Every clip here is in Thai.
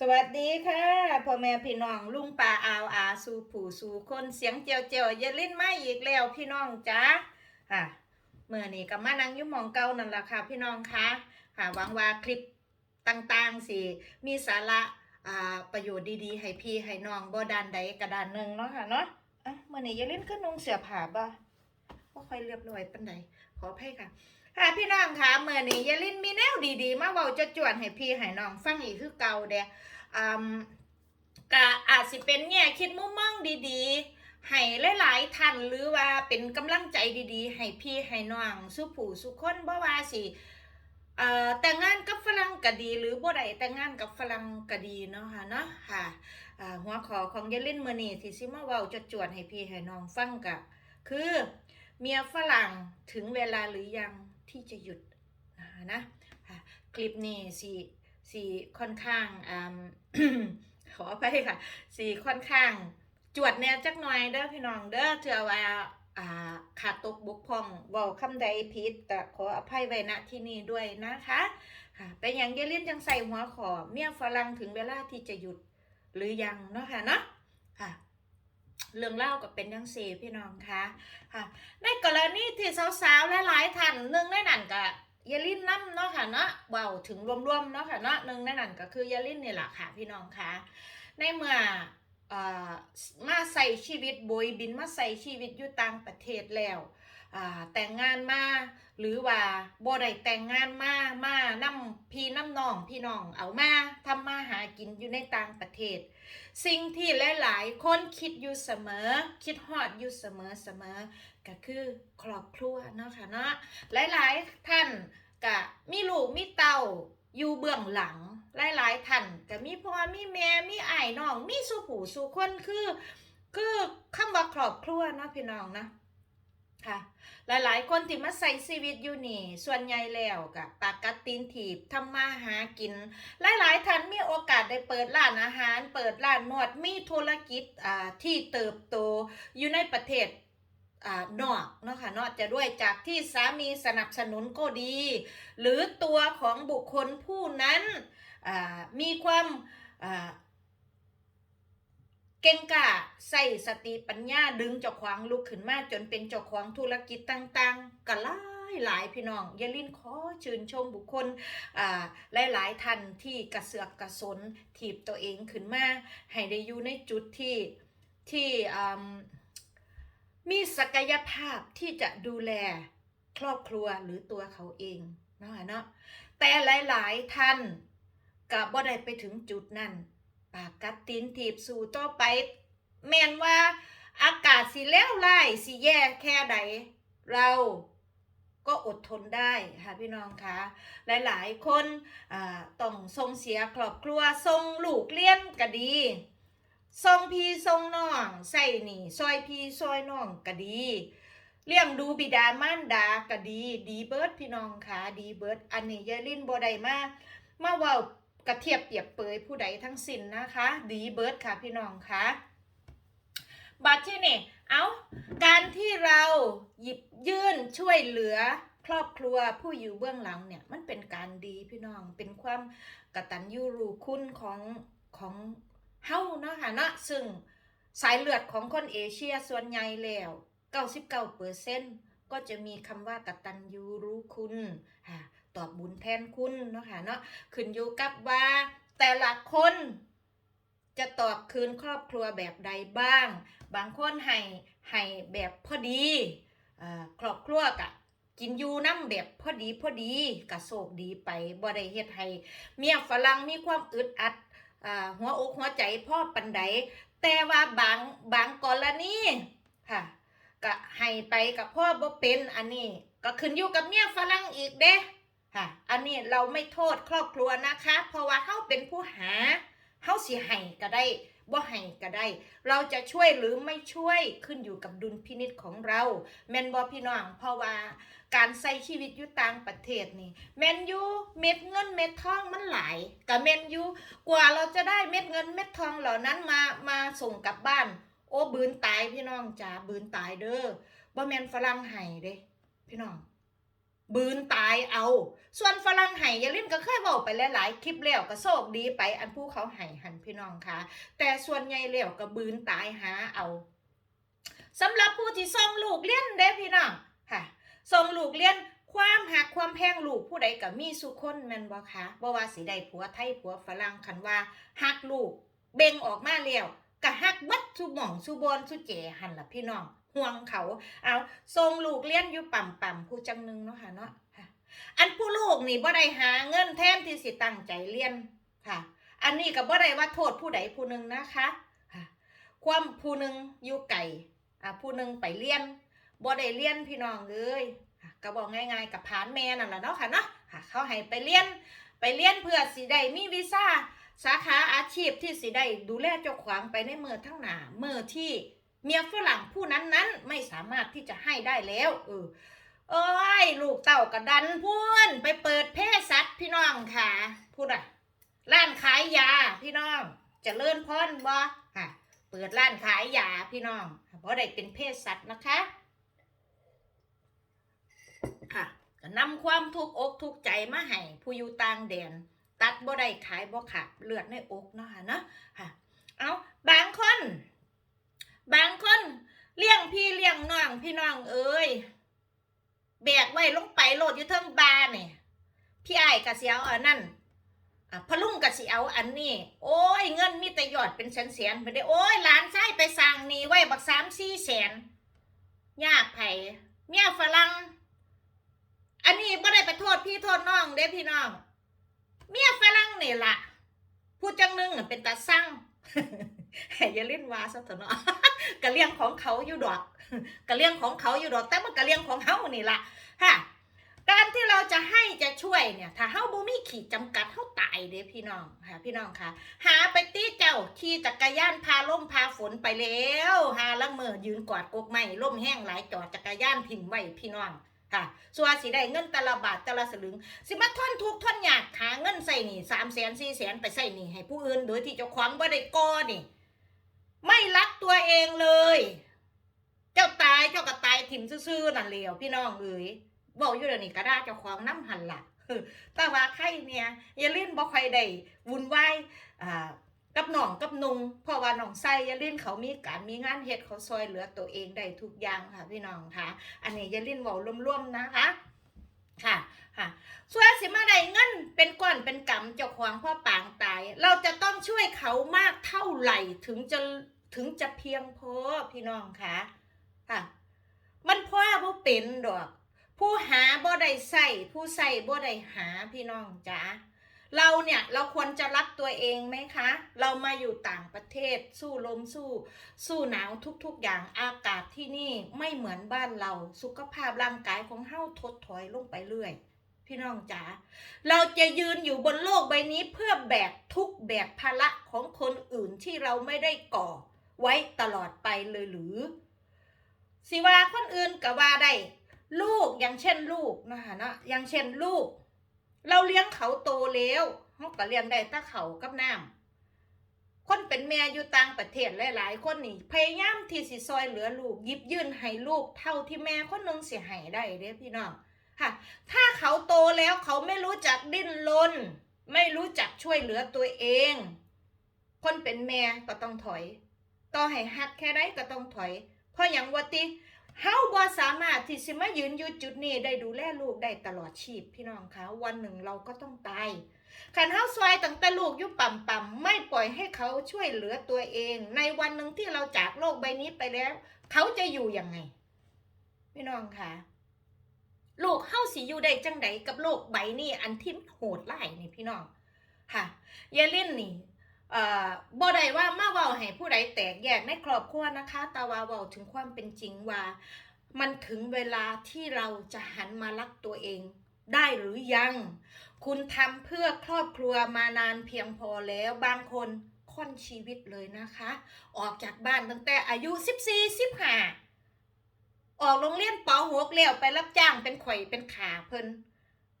สวัสดีค่ะพ่อแม่พี่น้องลุงป่าอาวอาสู่ผู้สู่คนเสียงเจียวเจียวๆอย่าลิ้นมาอีกแล้วพี่น้องจ้าค่ะเมื่อนี้ก็มานั่งยุ่มองเก่านั่นแหละค่ะ พี่น้องคะค่ะหวังว่าคลิปต่างๆสิมีสาระอ่าประโยชน์ดีๆ ให้พี่ให้น้องบ่ดานใดกระดานหนึ่งเนาะค่ะเนาะอะเมื่อนี้อย่าลิ้นขึ้นนุ่งเสื้อผ้าบ่บ่ค่อยเรียบร้อยปานใดขออภัยค่ะ ค่ะพี่น้องคะเมื่อนี้ยายลินมีแนวดีๆ มาเว้าจะจวดให้พี่ให้น้องฟังอีกคือเก่าเด้อืมก็อาจสิเป็นแง่คิดมุมมองดีๆ ให้หลายๆท่านหรือว่าเป็นกำลังใจดีๆ ให้พี่ให้น้องสุผู้สุคนบ่ว่าสิอ่อแต่งงานกับฝรั่งก็ดี หรือบ่ได้แต่งงานกับฝรั่งก็ดีเนาะค่ะเนาะค่ะหัวข้อของยายลินมื้อนี้ที่สิมาเว้าจะจวดให้พี่ให้น้องฟังก็คือเมียฝรั่งถึงเวลาหรือยัง ที่จะหยุดนะคะนะคลิปนี้สีสีค่อนข้างอขออภัยค่ะสีค่อนข้าง จวดแนวจักหน่อยเด้อพี่น้องเด้อเถื่อว่าขาดตกบกพ่องเว้าคำใดผิดก็ขออภัยไว้ณที่นี้ด้วยนะคะค่ะเป็นอย่างเยลินจังใส่หัวขอเมียฝรั่งถึงเวลาที่จะหยุดหรือยังเนาะค่ะเนาะค่ะ เรื่องเล่าก็เป็นยังสีพี่น้องคะค่ะในกรณีที่สาวๆหลายๆท่านหนึ่งในนั้นก็ยาลินน้ำเนาะค่ะเนาะเบาถึงรวมๆเนาะค่ะเนาะหนึ่งในนั้นก็คือยาลินนี่แหละค่ะพี่น้องคะในเมื่อมาใส่ชีวิตบยบินมาใส่ชีวิตอยู่ต่างประเทศแล้วแต่งงานมาหรือว่าบ่ได้แต่งงานมามานำพี่น้ำน้องพี่น้องเอามาทำมาหากินอยู่ในต่างประเทศ สิ่งที่หลายๆ คนคิดอยู่เสมอ คิดฮอดอยู่เสมอเสมอก็คือครอบครัวเนาะค่ะเนาะหลายๆท่านก็มีลูกมีเต้าอยู่เบื้องหลังหลายๆท่านก็มีพ่อมีแม่มีไอ้น้องมีสู่ผู้สู่คนคือ คือคำว่าครอบครัวเนาะพี่น้องนะค่ะ หลายๆ คนที่มาใส่ชีวิตอยู่นี่ ส่วนใหญ่แล้วกับปากกัดตีนถีบทำมาหากิน หลายๆท่านมีโอกาสได้เปิดร้านอาหาร เปิดร้านนวดมีธุรกิจอ่าที่เติบโตอยู่ในประเทศอ่านอกเนาะค่ะนาะจะด้วยจากที่สามีสนับสนุนก็ดี หรือตัวของบุคคลผู้นั้นอ่ามีความอ่า เก่งกาใส่สติปัญญาดึงเจ้าของลุกขึ้นมาจนเป็นเจ้าของธุรกิจต่างๆก็หลายหลายพี่น้องอย่าลินขอชื่นชมบุคคลอ่าหลายๆท่านที่กระเสือกกระสนถีบตัวเองขึ้นมา ให้ได้อยู่ในจุดที่ที่อืมมีศักยภาพที่จะดูแลครอบครัวหรือตัวเขาเองเนาะเนาะแต่หลาย ๆท่านกับบ่ได้ไปถึงจุดนั้น ปากกัดตีนถีบสู่ต่อไป แม่นว่าอากาศสิแล้วไล่สิแย่แค่ใดเราก็อดทนได้ค่ะพี่น้องคะหลายๆ คนต้องส่งเสียครอบครัวส่งลูกเลี้ยนก็ดีส่งพี่ส่งน้องใส่หนี่ซอยพี่ซอยน้องก็ดี เลี้ยงดูบิดามารดาก็ดี ดีเบิร์ดพี่น้องคะดีเบิร์ดอันนี้ยาลิ้นบ่ได้มามาว้า กระเทียบเปรียบเปยผู้ใดทั้งสิ้นนะคะ ดีเบิร์ดค่ะพี่น้องคะบัตรที่นี่ เอาการที่เราหยิบยื่นช่วยเหลือครอบครัวผู้อยู่เบื้องหลังเนี่ยมันเป็นการดีพี่น้องเป็นความกตัญญูรู้คุณของของเฮ้าเนาะค่ะเนาะซึ่งสายเลือดของคนเอเชียส่วนใหญ่แล้ว99เปอร์เซนก็จะมีคำว่ากตัญญูรู้คุณค่ะ ตอบบุญแทนคุณเนาะค่ะเนาะขึ้นอยู่กับว่าแต่ละคนจะตอบคืนครอบครัวแบบใดบ้าง บางคนให้ให้แบบพอดีอครอบครัวกะกินอยู่น้ำแบบพอดีพอดีกะโศกดีไปบ่ได้เฮ็ดให้เมียฝรั่งมีความอึดอัดอหัวอกหัวใจพ่อปันใดแต่ว่าบางบางกรณีค่ะก็ให้ไปกับพ่อบ่เป็นอันนี้ ก็ขึ้นอยู่กับเมียฝรั่งอีกเด้ ค่ะ อันนี้เราไม่โทษครอบครัวนะคะ เพราะว่าเขาเป็นผู้หาเขาสิให้ก็ได้บ่ให้ก็ได้ เราจะช่วยหรือไม่ช่วยขึ้นอยู่กับดุลพินิจของเรา แมนบอพี่น้องเพราะว่าการใช้ชีวิตอยู่ต่างประเทศนี่แมนยูเม็ดเงินเม็ดทองมันหลายกับแมนยูกว่าเราจะได้เม็ดเงินเม็ดทองเหล่านั้นมามาส่งกลับบ้าน โอ้บืนตายพี่น้องจ๋าบืนตายเด้อบ่แมนฝรั่งไห้เด้พี่น้องบืนตายเอา ส่วนฝรั่งไห้ยายลินก็เคยบอกไปหลายๆคลิปแล้วก็โชคดีไปอันผู้เขาไห้หันพี่น้องค่ะ แต่ส่วนใหญ่แล้วก็บืนตายหาเอาสำหรับผู้ที่ส่งลูกเลี้ยนเด้พี่น้องค่ะส่งลูกเลี้ยนความหักความแพงลูกผู้ใดก็มีสุคนแม่นบ่คะบ่ว่าสิได้ผัวไทยผัวฝรั่งคันว่าหักลูก เบ่งออกมาแล้วก็หักบัดสุหม่องสุบอนสุเจหันล่ะพี่น้องห่วงเขาเอาส่งลูกเลี้ยนอยู่ป่ำป่ำผู้จังหนึงเนาะค่ะเนาะ อันผู้ลูกนี่บ่ได้หาเงินแทนที่สิตั้งใจเรียนค่ะ อันนี้ก็บ่ได้ว่าโทษผู้ใดผู้หนึ่งนะคะค่ะความผู้หนึ่งอยู่ไก่อ่าผู้หนึ่งไปเรียนบ่ได้เรียนพี่น้องเอ้ยก็บอกง่ายๆกับผานแม่นั่นแหละเนาะค่ะเนาะเขาให้ไปเรียนไปเรียนเพื่อสิได้มีวีซ่าสาขาอาชีพที่สิได้ดูแลเจ้าของไปในเมื่อทั้งหนาเมื่อที่เมียฝรั่งผู้นั้นนั้นไม่สามารถที่จะให้ได้แล้ว เออ เอ้ย ลูกเต่ากระดันพูนไปเปิดเพศสัตว์พี่น้องค่ะ พูดอะ ร้านขายยาพี่น้องจะเลื่อนพ่อนบ่ค่ะ เปิดร้านขายยาพี่น้องเพราะได้เป็นเพศสัตว์นะคะค่ะก็นำความทุกข์อกทุกข์ใจมาให้ผู้อยู่ต่างแดน ตัดบ่ได้ขายบ่ขาดเลือดในอกเนาะค่ะเนาะค่ะ เอาบางคน บางคนเลี้ยงพี่เลี้ยงน้องพี่น้องเอ้ย แบกไว้ลงไปโหลดอยู่เทิงบาเนี่ยพี่ไอ้ายกะสิเอาอันนั้นพะลุงกะสิเอาอันนี้โอ้ยเงินมีแต่หยอดเป็นแสนๆไปได้โอ้ยหลานชายไปสั่งนี่ไว้บักสามสี่แสนยากไผเมียฝรั่งอันนี้ไม่ได้ไปโทษพี่โทษน้องเด้พี่น้อง เมียฝรั่งนี่ละผู้จังหนึงน่ะเป็นตาสั่งอย่าเล่นวาซะเถอะเนาะกะเลี้ยงของเขาอยู่ดอก กะเลี้ยงของเขาอยู่ดอกแต่มันกะเลี้ยงของเฮานี่ล่ะฮะการที่เราจะให้จะช่วยเนี่ย ถ้าเฮาบ่มีขีดจำกัดเฮาตายเด้พี่น้องค่ะพี่น้องค่ะ หาไปตีเจ้าขี่จักรยานพาล่มพาฝนไปแล้วหาละเมอยืนกอดกกไม้ล่มแห้งหลายจอดจักรยานถิ่มไว้พี่น้องค่ะส่วนสิได้เงินแตละบาทแตละสลึง สิมาทนทุกข์ทนยากหาเงินใส่หนี่สามแสนสี่แสนไปใส่หนี่ให้ผู้อื่นโดยที่เจ้าของบ่ได้ก่อนี่ ไม่รักตัวเองเลย เจ้าตายเจ้าก็ตายถิ่มซื่อๆนั่นเลวพี่น้องเอ๋ยบอกอยู่เดี๋ยวนี้ก็ได้เจ้าของน้ำหันละแต่ว่าใครเนี่ยอย่าเล่นบ่ค่อยได้วุ่นวายอ่ากับน้องกับนุงเพราะว่าน้องไส้อย่าเล่นเขามีการมีงานเฮ็ดเขาซอยเหลือตัวเองได้ทุกอย่างค่ะพี่น้องค่ะ อันนี้อย่าเล่นเว้ารวมๆนะคะค่ะค่ะส่วนสิมาได้เงินเป็นก้อนเป็นกำเจ้าของพ่อปางตาย เราจะต้องช่วยเขามากเท่าไหร่ถึงจะถึงจะเพียงพอพี่น้องค่ะ ค่ะ มันพ่อบ่เป็นดอก ผู้หาบ่ได้ใส่ผู้ใส่บ่ได้หาพี่น้องจ๋าเราเนี่ยเราควรจะรักตัวเองไหมคะ เรามาอยู่ต่างประเทศสู้ลมสู้ สู้หนาวทุกๆอย่างอากาศที่นี่ไม่เหมือนบ้านเราสุขภาพร่างกายของเฮาถดถอยลงไปเรื่อย พี่น้องจ๋าเราจะยืนอยู่บนโลกใบนี้เพื่อแบกทุกแบกภาระของคนอื่นที่เราไม่ได้ก่อไว้ตลอดไปเลยหรือ สิว่าคนอื่นก็ว่าได้ลูกอย่างเช่นลูกนะคะเนาะอย่างเช่นลูก เราเลี้ยงเขาโตแล้วเขาก็เลี้ยงได้ถ้าเขากับน้ำคนเป็นแม่อยู่ต่างประเทศหลาย ๆ คนนี่พยายามที่สิซอยเหลือลูกยิบยื่นให้ลูกเท่าที่แม่คนนึงเสียให้ได้เด้พี่น้องค่ะ ถ้าเขาโตแล้วเขาไม่รู้จักดิ้นรนไม่รู้จักช่วยเหลือตัวเอง คนเป็นแม่ก็ต้องถอย ต่อให้หักแค่ไหนก็ต้องถอย เพราะอย่างว่าติเฮาบ่สามารถที่สิมายืนอยู่จุดนี้ได้ดูแลลูกได้ตลอดชีพพี่น้องคะวันหนึ่งเราก็ต้องตายขันเฮาซอยตั้งแต่ลูกยู่ป่ำป่ำๆไม่ปล่อยให้เขาช่วยเหลือตัวเอง ในวันหนึ่งที่เราจากโลกใบนี้ไปแล้ว เขาจะอยู่ยังไง พี่น้องคะลูกเฮาสิอยู่ได้จังใดกับโลกใบนี้อันที่มันโหดร้ายนี่พี่น้องค่ะอยาล่นนี่ บ่ได้ว่ามาเว้าให้ผู้ใดแตกแยกในครอบครัวนะคะแต่ว่าเว้าถึงความเป็นจริงว่า มันถึงเวลาที่เราจะหันมารักตัวเอง ได้หรือยัง คุณทำเพื่อครอบครัวมานานเพียงพอแล้วบางคนค่อนชีวิตเลยนะคะ ออกจากบ้านตั้งแต่อายุ 14 15ออกโรงเรียนป .6 แล้วไปรับจ้างเป็นข่อยเป็นขาเพิ่น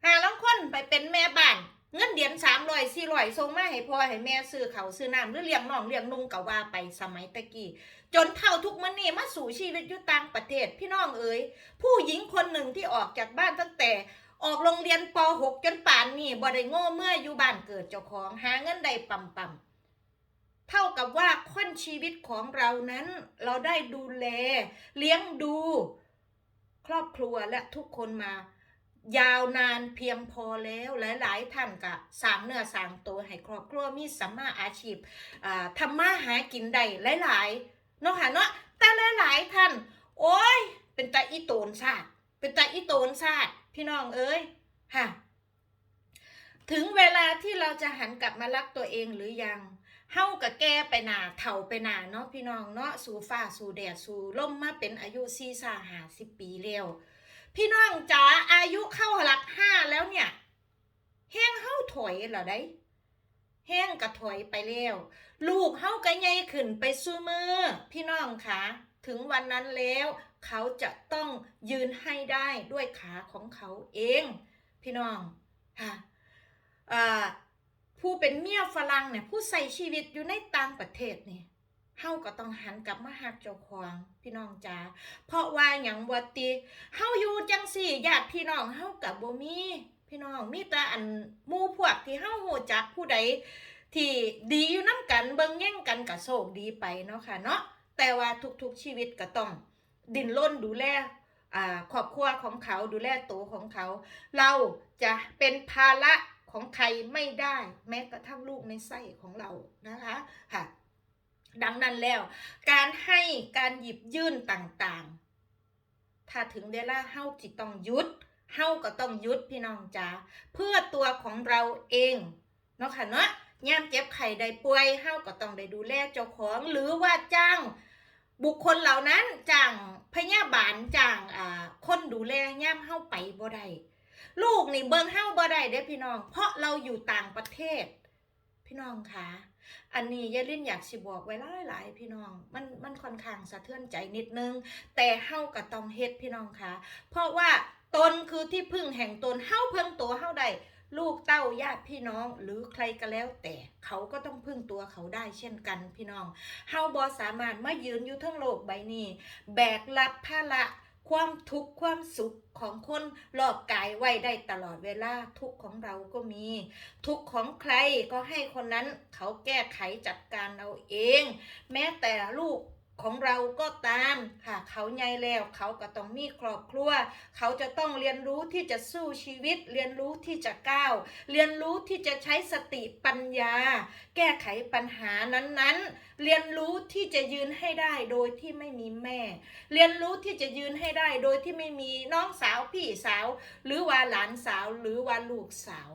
หาลังคนไปเป็นแม่บ้าน เงินเดือนสามร้อยสี่ร้อยส่งมาให้พ่อให้แม่ซื้อเขาซื้อน้ำหรือเลี้ยงน้องเลี้ยงนุ่งก็ว่าไปสมัยตะกี้จนเท่าทุกมันนี่มาสู่ชีวิตอยู่ต่างประเทศพี่น้องเอ๋ยผู้หญิงคนหนึ่งที่ออกจากบ้านตั้งแต่ออกโรงเรียนป .6 จนป่านนี่บ่ได้โง่เมื่ออยู่บ้านเกิดเจ้าของหาเงินได้ปั๊มปั๊มเท่ากับว่าค่อนชีวิตของเรานั้น เราได้ดูแล เลี้ยงดู ครอบครัวและทุกคนมา ยาวนานเพียงพอแล้วหลายท่านก็สร้างเนื้อสร้างตัวให้ครอบครัวมีสัมมาอาชีพอ่าทำมาหากินได้หลายๆเนาะค่ะเนาะแต่หลายๆท่าน โอ้ย เป็นตาอีโตนซาดเป็นตาอีโตนซาดพี่น้องเอ้ยค่ะถึงเวลาที่เราจะหันกลับมารักตัวเองหรือยังเฮากับแก่ไปหนาเฒ่าไปหนาเนาะพี่น้องเนาะสู่ฟ้าสู่แดดสู่ลมมาเป็นอายุสี่สาหาสิบปีแล้ว พี่น้องจ๋าอายุเข้าหลักห้าแล้วเนี่ย แห้งเฮาถอยเหรอได้ แห้งกระถอยไปแล้วลูกเฮาก็ใหญ่ขึ้นไปสู้มือ พี่น้องคะถึงวันนั้นแล้ว เขาจะต้องยืนให้ได้ด้วยขาของเขาเอง พี่น้องค่ะผู้เป็นเมียฝรั่งเนี่ยผู้ใส่ชีวิตอยู่ในต่างประเทศเนี่ย เฮาก็ต้องหันกลับมาหักเจ้าของพี่น้องจ๋าเพราะว่าหยังบ่ติเฮาอยู่จังสี่ญาติพี่น้องเฮากับบ่มีพี่น้องมีแต่อันหมู่พวกที่เฮาฮู้จักผู้ใดที่ดีอยู่น้ำกันเบิ่งแย่งกันกับโชคดีไปเนาะค่ะเนาะแต่ว่าทุกๆชีวิตก็ต้องดิ้นรนดูแลอ่าครอบครัวของเขาดูแลตัวของเขา เราจะเป็นภาระของใครไม่ได้ แม้กระทั่งลูกในไส้ของเรานะคะค่ะ ดังนั้นแล้ว การให้การหยิบยื่นต่างๆ ถ้าถึงเวลาเฮาจิตต้องยุดเฮาก็ต้องยุดพี่น้องจ๋าเพื่อตัวของเราเองเนาะค่ะเนาะย่ามเจ็บไข้ได้ป่วยเฮาก็ต้องได้ดูแลเจ้าของหรือว่าจ้าง บุคคลเหล่านั้นจ้างพยาบาลจ้างอ่าคนดูแลย่ามเฮาไปบ่ได้ลูกนี่เบิ่งเฮาบ่ได้เด้พี่น้อง เพราะเราอยู่ต่างประเทศ พี่น้องคะ อันนี้ยายลินอยากสิบอกไว้หลายๆพี่น้อง มันมันค่อนข้างสะเทือนใจนิดนึง แต่เฮาก็ต้องเฮ็ดพี่น้องคะเพราะว่าตนคือที่พึ่งแห่งตนเฮาเพิ่งตัวเฮาได้ลูกเต้าญาติพี่น้องหรือใครก็แล้ว แต่เขาก็ต้องพึ่งตัวเขาได้เช่นกันพี่น้องเฮาบอสามารถมายืนอยู่ทั้งโลกใบนี้ แบกรับภาระ ความทุกข์ความสุขของคนรอบกายไว้ได้ตลอดเวลาทุกข์ของเราก็มี ทุกข์ของใครก็ให้คนนั้นเขาแก้ไขจัดการเอาเอง แม้แต่ลูก ของเราก็ตามค่ะเขาใหญ่แล้วเขาก็ต้องมีครอบครัว เขาจะต้องเรียนรู้ที่จะสู้ชีวิต เรียนรู้ที่จะก้าว เรียนรู้ที่จะใช้สติปัญญา แก้ไขปัญหานั้นๆ เรียนรู้ที่จะยืนให้ได้โดยที่ไม่มีแม่ เรียนรู้ที่จะยืนให้ได้โดยที่ไม่มีน้องสาวพี่สาว หรือว่าหลานสาวหรือว่าลูกสาว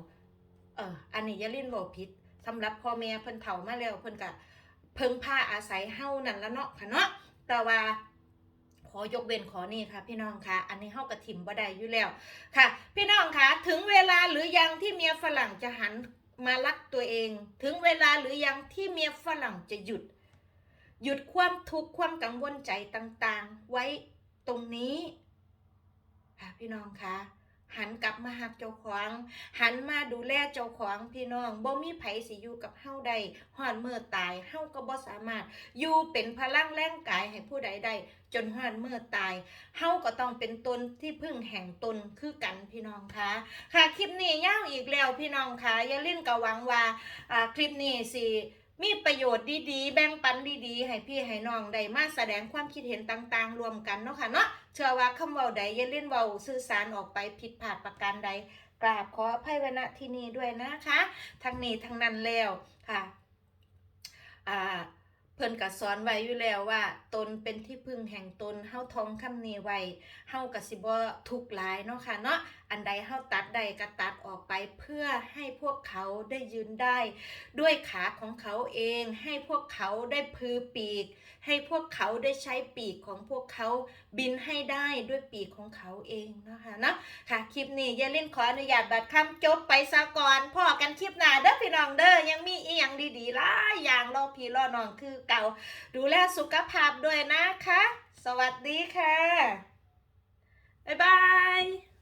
เอออันนี้ยาลินบอกผิดสำหรับพ่อแม่เพิ่นเฒ่ามาแล้วเพิ่นก็ เพิ่งผ้าอาศัยเฮานั่นละเนาะค่ะเนาะแต่ว่าขอยกเว้นขอนี่ค่ะ พี่น้องคะอันนี้เฮากระถิ่มบ่ได้อยู่แล้วค่ะ พี่น้องคะถึงเวลาหรือยังที่เมียฝรั่งจะหันมารักตัวเอง ถึงเวลาหรือยังที่เมียฝรั่งจะหยุด หยุดความทุกข์ความกังวลใจต่างๆ ไว้ตรงนี้ค่ะพี่น้องคะ หันกลับมาหักเจ้าของ หันมาดูแลเจ้าของพี่น้องบ่มีไผสิอยู่กับเฮาได้ฮอดมื้อตายเฮาก็บ่สามารถ อยู่เป็นพลังแรงกายให้ผู้ใดได้จนฮอดมื้อตายเฮาก็ต้องเป็นตนที่พึ่งแห่งตนคือกันพี่น้องคะค่ะคลิปนี้ยาวอีกแล้วพี่น้องคะอย่าลืมก็หวังว่าอ่าคลิปนี้สิ มีประโยชน์ดีๆ แบ่งปันดีๆ ให้พี่ให้น้องได้มาแสดงความคิดเห็นต่างๆ รวมกันเนาะค่ะเนาะเชื่อว่าคำเว้าใดอย่าเล่นเว้าสื่อสารออกไปผิดพลาดประการใด กราบขออภัยวณที่นี้ด้วยนะคะ ทั้งนี้ทั้งนั้นแล้วค่ะอ่าเพิ่นก็สอนไว้อยู่แล้วว่า ตนเป็นที่พึ่งแห่งตนเฮาทองคำนี้ไว้เฮาก็สิบ่ทุกข์หลายเนาะค่ะเนาะ อันใดเฮาตัดใดก็ตัดออกไปเพื่อให้พวกเขาได้ยืนได้ ด้วยขาของเขาเอง ให้พวกเขาได้พือปีก ให้พวกเขาได้ใช้ปีกของพวกเขาบินให้ได้ด้วยปีกของเขาเองนะคะเนาะค่ะคลิปนี้อย่าเล่นขออนุญาตบัดคำจบไปซะก่อนพ่อกันคลิปหน้าเด้อพี่น้องเด้อยังมีอีหยังดีๆหลายอย่างรอพี่รอน้องคือเก่า ดูแลสุขภาพด้วยนะคะ สวัสดีค่ะ บ๊ายบาย